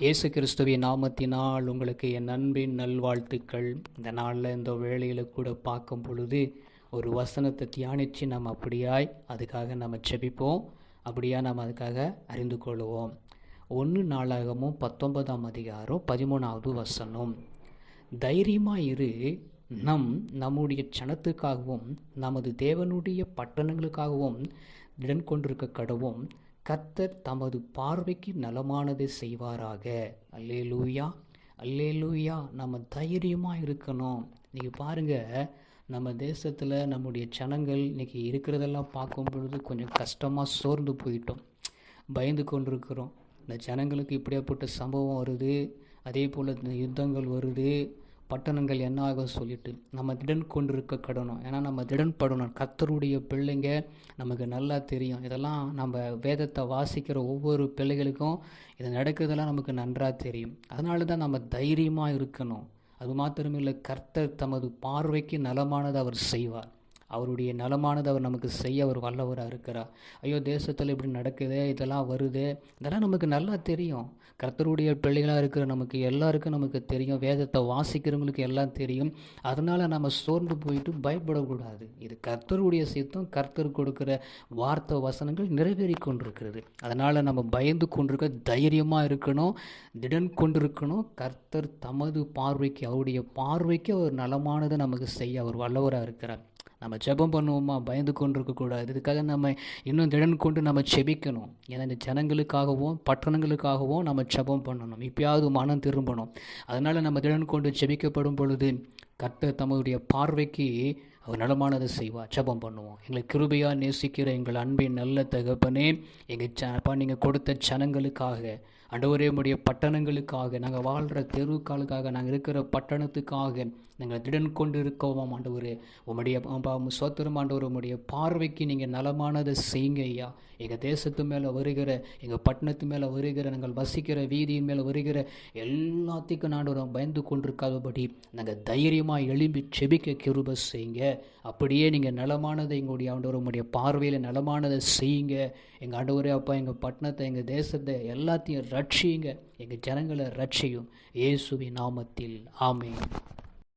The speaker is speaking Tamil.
இயேசு கிறிஸ்துவின் நாமத்தினால் உங்களுக்கு என் அன்பின் நல்வாழ்த்துக்கள். இந்த நாளில் இந்த வேலையில் கூட பார்க்கும் பொழுது ஒரு வசனத்தை தியானித்து நம்ம அப்படியாய் அதுக்காக நம்ம செபிப்போம் அப்படியா நம்ம அதுக்காக அறிந்து கொள்வோம். ஒன்று நாளாகமும் பத்தொன்பதாம் அதிகாரம் பதிமூணாவது வசனம். தைரியமாக இரு. நம் நம்முடைய சனத்துக்காகவும் நமது தேவனுடைய பட்டணங்களுக்காகவும் திடன் கொண்டிருக்க கடவும். கத்தர் தமது பார்வைக்கு நலமானதை செய்வாராக. அல்லே லூயா அல்லே லூயா நம்ம தைரியமாக இருக்கணும். நீங்கள் பாருங்கள் நம்ம தேசத்தில் நம்முடைய ஜனங்கள் இன்றைக்கி இருக்கிறதெல்லாம் பார்க்கும் பொழுது கொஞ்சம் கஷ்டமாக சோர்ந்து போயிட்டோம். பயந்து கொண்டிருக்கிறோம். இந்த ஜனங்களுக்கு இப்படியாப்பட்ட சம்பவம் வருது. அதே போல் இந்த யுத்தங்கள் வருது. பட்டணங்கள் என்ன ஆகும் சொல்லிட்டு நம்ம திடன் கொண்டிருக்க கடணும் ஏன்னா நம்ம திடன் படணும். கத்தருடைய பிள்ளைங்க நமக்கு நல்லா தெரியும். இதெல்லாம் நம்ம வேதத்தை வாசிக்கிற ஒவ்வொரு பிள்ளைகளுக்கும் இது நடக்கிறதெல்லாம் நமக்கு நன்றாக தெரியும். அதனால தான் நம்ம தைரியமாக இருக்கணும். அது மாத்திரமில்லை கர்த்தர் தமது பார்வைக்கு நலமானதை அவர் செய்வார். அவருடைய நலமானது அவர் நமக்கு செய்ய அவர் வல்லவராக இருக்கிறார். ஐயோ தேசத்தில் இப்படி நடக்குது இதெல்லாம் வருது இதெல்லாம் நமக்கு நல்லா தெரியும். கர்த்தருடைய பிள்ளைகளாக இருக்கிற நமக்கு எல்லாருக்கும் நமக்கு தெரியும். வேதத்தை வாசிக்கிறவங்களுக்கு எல்லாம் தெரியும். அதனால் நம்ம சோர்ந்து போயிட்டு பயப்படக்கூடாது. இது கர்த்தருடைய சித்தம் கர்த்தர் கொடுக்குற வார்த்தை வசனங்கள் நிறைவேறி கொண்டிருக்கிறது. அதனால் நம்ம பயந்து கொண்டிருக்க தைரியமாக இருக்கணும் திடன் கொண்டிருக்கணும். கர்த்தர் தமது பார்வைக்கு அவருடைய பார்வைக்கு அவர் நலமானதை நமக்கு செய்ய அவர் வல்லவராக இருக்கிறார். நம்ம ஜெபம் பண்ணுவோமா? பயந்து கொண்டு இருக்கக்கூடாது இதுக்காக நம்ம இன்னும் திடன் கொண்டு நம்ம செபிக்கணும் ஏன்னா இந்த ஜனங்களுக்காகவும் பட்டணங்களுக்காகவும் நம்ம ஜெபம் பண்ணணும். இப்பயாவது மனம் திரும்பணும். அதனால் நம்ம திடன் கொண்டு செபிக்கப்படும் பொழுது கர்த்தர் தம்முடைய பார்வைக்கு அவர் நலமானதை செய்வார். ஜெபம் பண்ணுவோம். எங்களை கிருபையாக நேசிக்கிற எங்கள் அன்பின் நல்ல தகப்பனே எங்கள் ச நீங்கள் கொடுத்த ஜனங்களுக்காக அண்டவரே உடைய பட்டணங்களுக்காக நாங்கள் வாழ்கிற தெருவுக்காலுக்காக நாங்கள் இருக்கிற பட்டணத்துக்காக நாங்கள் திடன் கொண்டு இருக்கோம் ஆண்டவரே. உம்முடைய சோத்திரம் ஆண்டவர் உம்முடைய பார்வைக்கு நீங்கள் நலமானதை செய்யுங்க ஐயா. எங்கள் தேசத்து மேலே வருகிற எங்கள் பட்டணத்து மேலே வருகிற நாங்கள் வசிக்கிற வீதியின் மேலே வருகிற எல்லாத்துக்கும் ஆண்டவரும் பயந்து கொண்டிருக்காதபடி நாங்கள் தைரியமாக எழும்பி செபிக்க கிருப செய்யுங்க. அப்படியே நீங்கள் நலமானதை எங்களுடைய ஆண்டவர் உம்முடைய பார்வையில் நலமானதை செய்யுங்க. எங்கள் ஆண்டவரே அப்பா எங்கள் பட்டணத்தை எங்கள் தேசத்தை எல்லாத்தையும் ரட்சியுங்க. எங்கள் ஜனங்களை ரட்சியும். இயேசுவின் நாமத்தில். ஆமேன்.